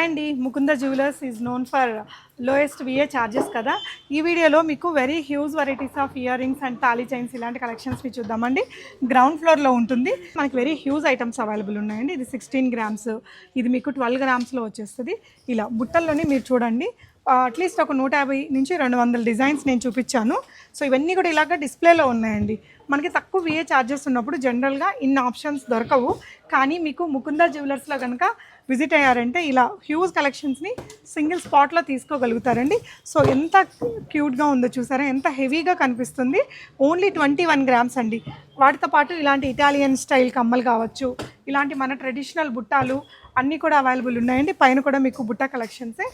Hi అండి. Mukunda jewellers is known for lowest VA charges కదా. ఈ వీడియోలో మీకు very huge varieties of ear rings and thali chains ఇలాంటి కలెక్షన్స్ని చూద్దామండి. గ్రౌండ్ ఫ్లోర్లో ఉంటుంది. మనకి వెరీ హ్యూజ్ ఐటమ్స్ అవైలబుల్ ఉన్నాయండి. ఇది సిక్స్టీన్ గ్రామ్స్ ఇది మీకు ట్వెల్వ్ గ్రామ్స్లో వచ్చేస్తుంది. ఇలా బుట్టల్లోనే మీరు చూడండి. అట్లీస్ట్ ఒక నూట యాభై నుంచి రెండు వందల డిజైన్స్ నేను చూపించాను. సో ఇవన్నీ కూడా ఇలాగ డిస్ప్లేలో ఉన్నాయండి. మనకి తక్కువ విఏ ఛార్జెస్ ఉన్నప్పుడు జనరల్గా ఇన్ని ఆప్షన్స్ దొరకవు. కానీ మీకు ముకుంద జ్యువెలర్స్లో కనుక విజిట్ అయ్యారంటే ఇలా హ్యూజ్ కలెక్షన్స్ని సింగిల్ స్పాట్లో తీసుకోగలుగుతారండి. సో ఎంత క్యూట్గా ఉందో చూసారా? ఎంత హెవీగా కనిపిస్తుంది. ఓన్లీ ట్వంటీ వన్ గ్రామ్స్ అండి. వాటితో పాటు ఇలాంటి ఇటాలియన్ స్టైల్ కమ్మలు కావచ్చు ఇలాంటి మన ట్రెడిషనల్ బుట్టాలు అన్నీ కూడా అవైలబుల్ ఉన్నాయండి. పైన కూడా మీకు బుట్ట కలెక్షన్సే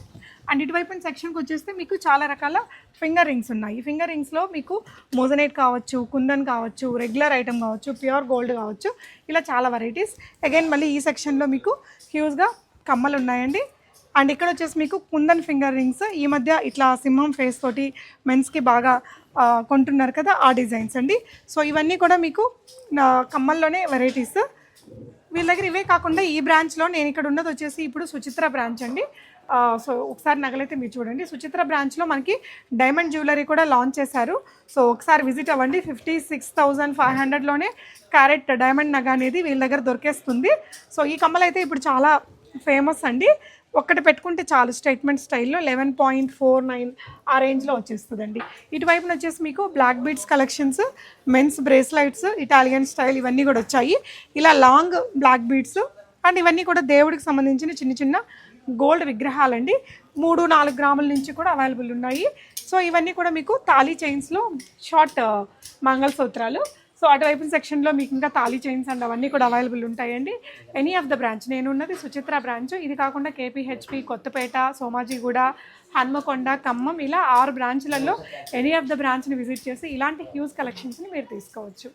అండ్ ఇటువైపు సెక్షన్కి వచ్చేస్తే మీకు చాలా రకాల ఫింగర్ రింగ్స్ ఉన్నాయి. ఫింగర్ రింగ్స్లో మీకు మోజనేట్ కావచ్చు కుందన్ కావచ్చు రెగ్యులర్ ఐటమ్ కావచ్చు ప్యూర్ గోల్డ్ కావచ్చు ఇలా చాలా వెరైటీస్. అగైన్ మళ్ళీ ఈ సెక్షన్లో మీకు హ్యూజ్గా కమ్మలు ఉన్నాయండి. అండ్ ఇక్కడ వచ్చేసి మీకు కుందన్ ఫింగర్ రింగ్స్ ఈ మధ్య ఇట్లా సింహం ఫేస్ తోటి మెన్స్కి బాగా కొంటున్నారు కదా ఆ డిజైన్స్ అండి. సో ఇవన్నీ కూడా మీకు కమ్మల్లోనే వెరైటీస్ వీళ్ళ దగ్గర ఇవే కాకుండా ఈ బ్రాంచ్లో నేను ఇక్కడ ఉన్నది వచ్చేసి ఇప్పుడు సుచిత్ర బ్రాంచ్ అండి. సో ఒకసారి నగలైతే మీరు చూడండి. సుచిత్ర బ్రాంచ్లో మనకి డైమండ్ జ్యువెలరీ కూడా లాంచ్ చేశారు. సో ఒకసారి విజిట్ అవ్వండి. ఫిఫ్టీ సిక్స్ థౌజండ్ ఫైవ్ హండ్రెడ్లోనే క్యారెట్ డైమండ్ నగ అనేది వీళ్ళ దగ్గర దొరికేస్తుంది. సో ఈ కమ్మలు అయితే ఇప్పుడు చాలా ఫేమస్ అండి. ఒక్కటి పెట్టుకుంటే చాలు స్టేట్మెంట్ స్టైల్లో లెవెన్ పాయింట్ ఫోర్ నైన్ ఆ రేంజ్లో వచ్చేస్తుందండి. ఇటువైపున వచ్చేసి మీకు black beads collections men's bracelets Italian style ఇవన్నీ కూడా వచ్చాయి. ఇలా లాంగ్ బ్లాక్ బీడ్స్ అండ్ ఇవన్నీ కూడా దేవుడికి సంబంధించిన చిన్న చిన్న గోల్డ్ విగ్రహాలండి. మూడు నాలుగు గ్రాముల నుంచి కూడా అవైలబుల్ ఉన్నాయి. సో ఇవన్నీ కూడా మీకు తాళీ చైన్స్లో షార్ట్ మంగళసూత్రాలు సో అటువైపు సెక్షన్లో మీకు ఇంకా తాళీ చైన్స్ అండ్ అవన్నీ కూడా అవైలబుల్ ఉంటాయండి. ఎనీ ఆఫ్ ద బ్రాంచ్ నేను ఉన్నది సుచిత్ర బ్రాంచ్ ఇది కాకుండా కేపీహెచ్పి కొత్తపేట సోమాజిగూడ హన్మకొండ ఖమ్మం ఇలా ఆరు బ్రాంచ్లలో ఎనీ ఆఫ్ ద బ్రాంచ్ని విజిట్ చేసి ఇలాంటి హ్యూజ్ కలెక్షన్స్ని మీరు తీసుకోవచ్చు.